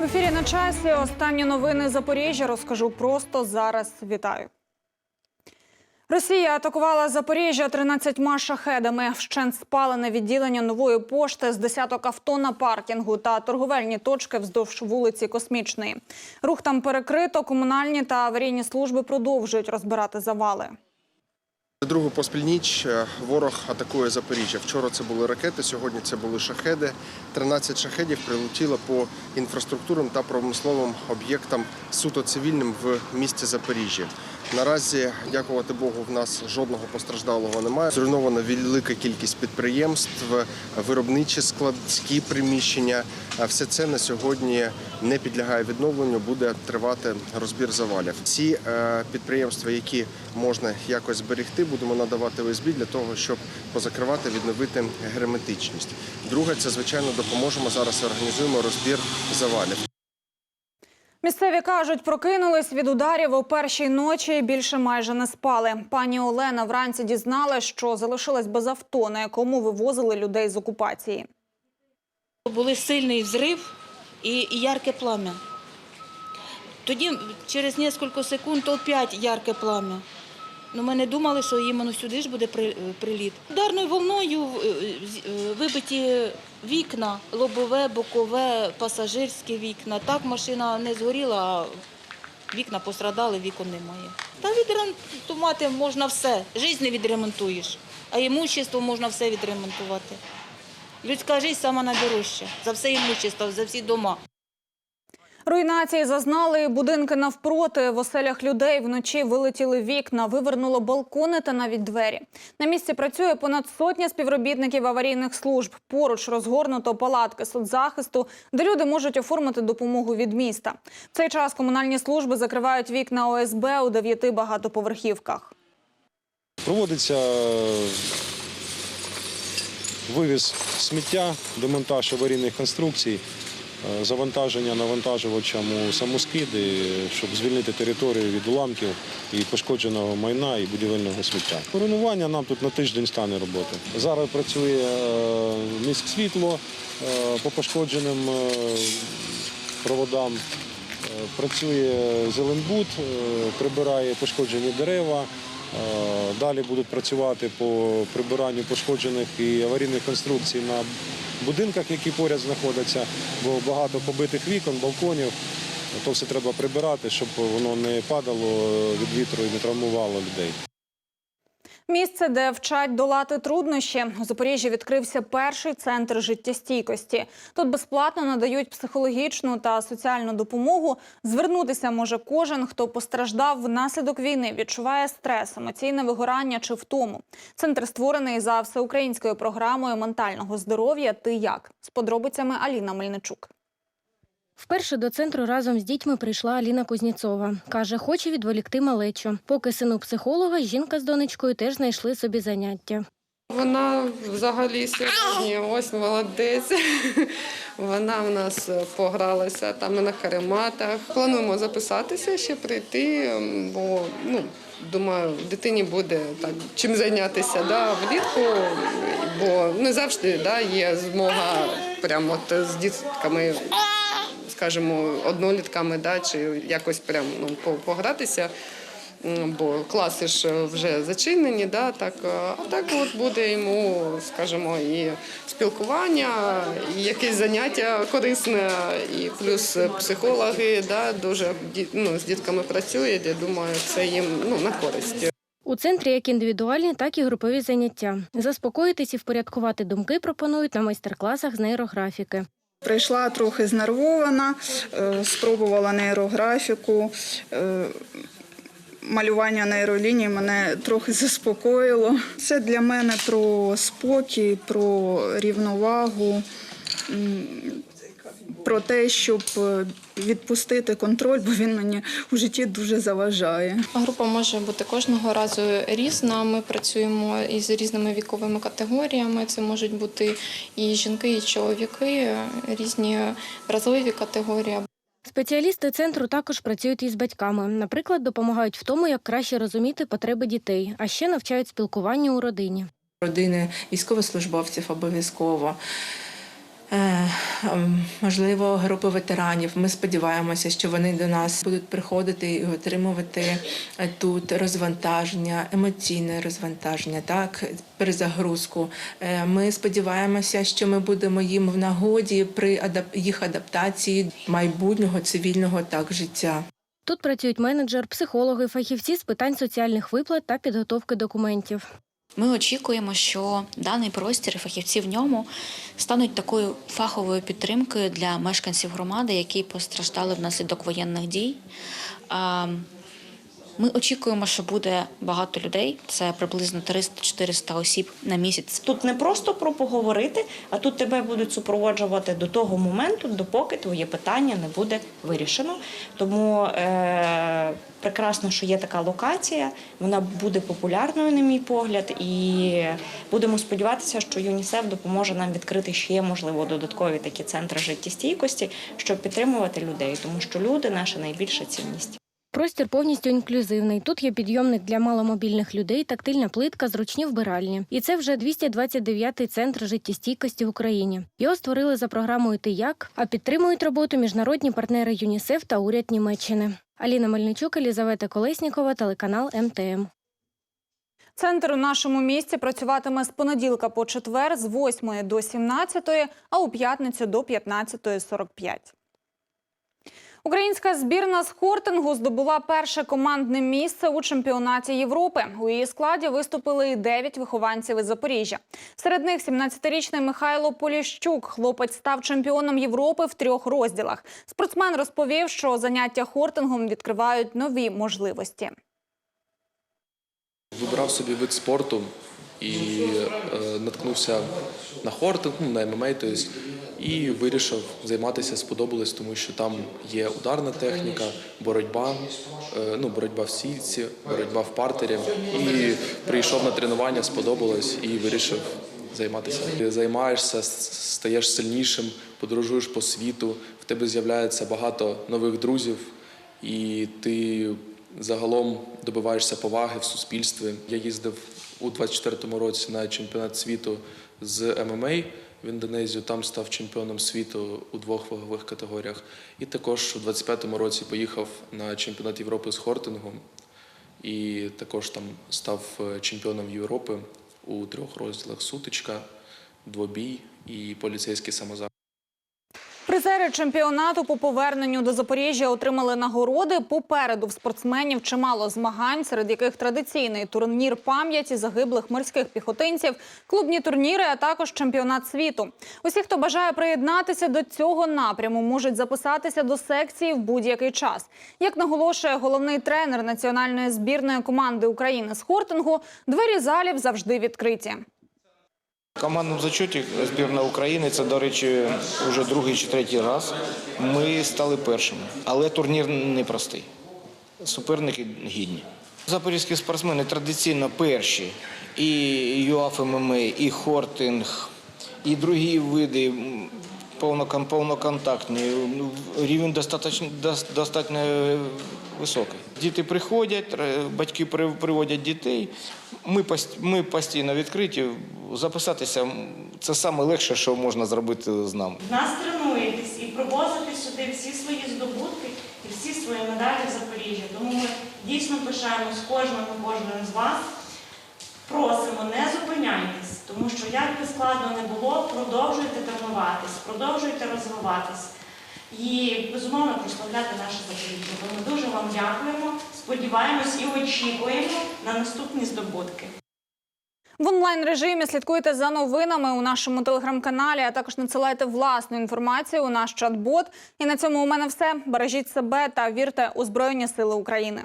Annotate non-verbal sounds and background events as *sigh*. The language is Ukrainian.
В ефірі на часі останні новини Запоріжжя розкажу просто зараз. Вітаю. Росія атакувала Запоріжжя 13 шахедами. Вщент спалене відділення нової пошти з десяток авто на паркінгу та торговельні точки вздовж вулиці Космічної. Рух там перекрито. Комунальні та аварійні служби продовжують розбирати завали. Другу поспіль ніч е, ворог атакує Запоріжжя. Вчора це були ракети, сьогодні це були шахеди. 13 шахедів прилетіло по інфраструктурам та промисловим об'єктам суто цивільним в місті Запоріжжя. Наразі, дякувати Богу, в нас жодного постраждалого немає. Зруйнована велика кількість підприємств, виробничі складські приміщення. Все це на сьогодні не підлягає відновленню. Буде тривати розбір завалів. Ці е, підприємства, які можна якось зберегти, будемо надавати ОСБ для того, щоб позакривати, відновити герметичність. Друге, це звичайно допоможемо зараз. Організуємо розбір завалів. Місцеві кажуть, прокинулись від ударів о першій ночі і більше майже не спали. Пані Олена вранці дізналась, що залишилась без авто, на якому вивозили людей з окупації. Були сильний взрив і, ярке плам'я. Тоді через кілька секунд опять ярке плам'я. Ну, ми не думали, що іменно сюди ж буде приліт. Ударною волною е, е, вибиті вікна, лобове, бокове, пасажирські вікна. Так машина не згоріла, а вікна пострадали, вікон немає. Та відремонтувати можна все. Жизнь не відремонтуєш, а імущество можна все відремонтувати. Людська життя сама найдорожча. За все імущество, за всі дома. Руйнації зазнали будинки навпроти. В оселях людей вночі вилетіли вікна, вивернуло балкони та навіть двері. На місці працює понад сотня співробітників аварійних служб. Поруч розгорнуто палатки соцзахисту, де люди можуть оформити допомогу від міста. В цей час комунальні служби закривають вікна ОСБ у дев'яти багатоповерхівках. Проводиться е, вивіз сміття, демонтаж аварійних конструкцій, завантаження навантажувачам у самоскиди, щоб звільнити територію від уламків і пошкодженого майна і будівельного сміття. Руйнування нам тут на тиждень стане роботи. Зараз працює е, міськсвітло е, по пошкодженим е, проводам. Е, Працює Зеленбуд, е, прибирає пошкоджені дерева. Е, Далі будуть працювати по прибиранню пошкоджених і аварійних конструкцій на будинках, які поряд знаходяться, бо багато побитих вікон, балконів. То все треба прибирати, щоб воно не падало від вітру і не травмувало людей. Місце, де вчать долати труднощі. У Запоріжжі відкрився перший центр життєстійкості. Тут безплатно надають психологічну та соціальну допомогу. Звернутися може кожен, хто постраждав внаслідок війни, відчуває стрес, емоційне вигорання чи втому. Центр створений за всеукраїнською програмою ментального здоров'я. Ти як з подробицями Аліна Мельничук. Вперше до центру разом з дітьми прийшла Аліна Кузніцова. Каже, хоче відволікти малечу. Поки сину психолога, жінка з донечкою теж знайшли собі заняття. Вона взагалі сьогодні ось молодець. *laughs* Вона в нас погралася там на карематах. Плануємо записатися, ще прийти, бо ну, думаю, дитині буде так чим зайнятися да, влітку, бо не завжди да, є змога прямо от з дітками, скажімо, однолітками, да, чи якось прямо ну, погратися. Бо класи ж вже зачинені, да, так, а так от буде йому, скажімо, і спілкування, і якесь заняття корисне, і плюс психологи да, дуже ну, з дітками працюють, я думаю, це їм ну, на користь. У центрі як індивідуальні, так і групові заняття. Заспокоїтись і впорядкувати думки пропонують на майстер-класах з нейрографіки. Прийшла трохи знервована, е, спробувала нейрографіку. е, Малювання нейроліній мене трохи заспокоїло. Це для мене про спокій, про рівновагу, про те, щоб е, відпустити контроль, бо він мені у житті дуже заважає. Група може бути кожного разу різна. Ми працюємо із різними віковими категоріями. Це можуть бути і жінки, і чоловіки, різні вразливі категорії. Спеціалісти центру також працюють із батьками. Наприклад, допомагають в тому, як краще розуміти потреби дітей, а ще навчають спілкуванню у родині. родини військовослужбовців обов'язково. Е, ем, можливо, групи ветеранів. Ми сподіваємося, що вони до нас будуть приходити і отримувати е, тут розвантаження, емоційне розвантаження, так, перезагрузку. Е, Ми сподіваємося, що ми будемо їм в нагоді при їх адаптації майбутнього цивільного так життя. Тут працюють менеджер, психологи, фахівці з питань соціальних виплат та підготовки документів. Ми очікуємо, що даний простір фахівці в ньому стануть такою фаховою підтримкою для мешканців громади, які постраждали внаслідок воєнних дій. Ми очікуємо, що буде багато людей. Це приблизно 300-400 осіб на місяць. Тут не просто про поговорити, а тут тебе будуть супроводжувати до того моменту, допоки твоє питання не буде вирішено. Тому е- прекрасно, що є така локація, вона буде популярною, на мій погляд, і будемо сподіватися, що ЮНІСЕФ допоможе нам відкрити ще можливо додаткові такі центри життєстійкості, щоб підтримувати людей, тому що люди наша найбільша цінність. Простір повністю інклюзивний. Тут є підйомник для маломобільних людей, тактильна плитка, зручні вбиральні. І це вже 229-й центр життєстійкості в Україні. Його створили за програмою «Ти як», а підтримують роботу міжнародні партнери ЮНІСЕФ та уряд Німеччини. Аліна Мельничук, Елізавета Колеснікова, телеканал МТМ. Центр у нашому місті працюватиме з понеділка по четвер з 8 до 17, а у п'ятницю до 15.45. Українська збірна з хортингу здобула перше командне місце у чемпіонаті Європи. У її складі виступили і 9 вихованців із Запоріжжя. Серед них 17-річний Михайло Поліщук. Хлопець став чемпіоном Європи в трьох розділах. Спортсмен розповів, що заняття хортингом відкривають нові можливості. Вибрав собі вид спорту і е, наткнувся на хортинг, ну, на ММА, тобто, і вирішив займатися, сподобалось, тому що там є ударна техніка, боротьба, е, ну, боротьба в сітці, боротьба в партері. І прийшов на тренування, сподобалось і вирішив займатися. Ти займаєшся, стаєш сильнішим, подорожуєш по світу, в тебе з'являється багато нових друзів, і ти загалом добиваєшся поваги в суспільстві. Я їздив у 24-му році на чемпіонат світу з ММА в Індонезію. Там став чемпіоном світу у двох вагових категоріях. І також у 25-му році поїхав на чемпіонат Європи з хортингом І також там став е, чемпіоном Європи у трьох розділах сутичка, двобій і поліцейський самозахист. Призери чемпіонату по поверненню до Запоріжжя отримали нагороди. Попереду в спортсменів чимало змагань, серед яких традиційний турнір пам'яті загиблих морських піхотинців, клубні турніри, а також чемпіонат світу. Усі, хто бажає приєднатися до цього напряму, можуть записатися до секції в будь-який час. Як наголошує головний тренер національної збірної команди України з хортингу, двері залів завжди відкриті. В командному зачоті збірна України це, до речі, вже другий чи третій раз. Ми стали першими, але турнір непростий. Суперники гідні. Запорізькі спортсмени традиційно перші. І ЮАФ ММА, і хортинг, і другі види повноконтактні. Ну, Рівень достатньо, достатньо високий. Діти приходять, батьки приводять дітей. Ми, постійно відкриті. Записатися це саме легше, що можна зробити з нами. Нас тренуєтесь і привозите сюди всі свої здобутки і всі свої медалі в Запоріжжя. Тому ми дійсно пишаємось кожним кожним з вас. Просимо, не зупиняйтесь, тому що як би складно не було, продовжуйте тренуватись, продовжуйте розвиватись і безумовно прославляти наше Запоріжжя. Ми дуже вам дякуємо, сподіваємось і очікуємо на наступні здобутки. В онлайн режимі слідкуйте за новинами у нашому телеграм-каналі, а також надсилайте власну інформацію у наш чат-бот. І на цьому у мене все. Бережіть себе та вірте у Збройні Сили України.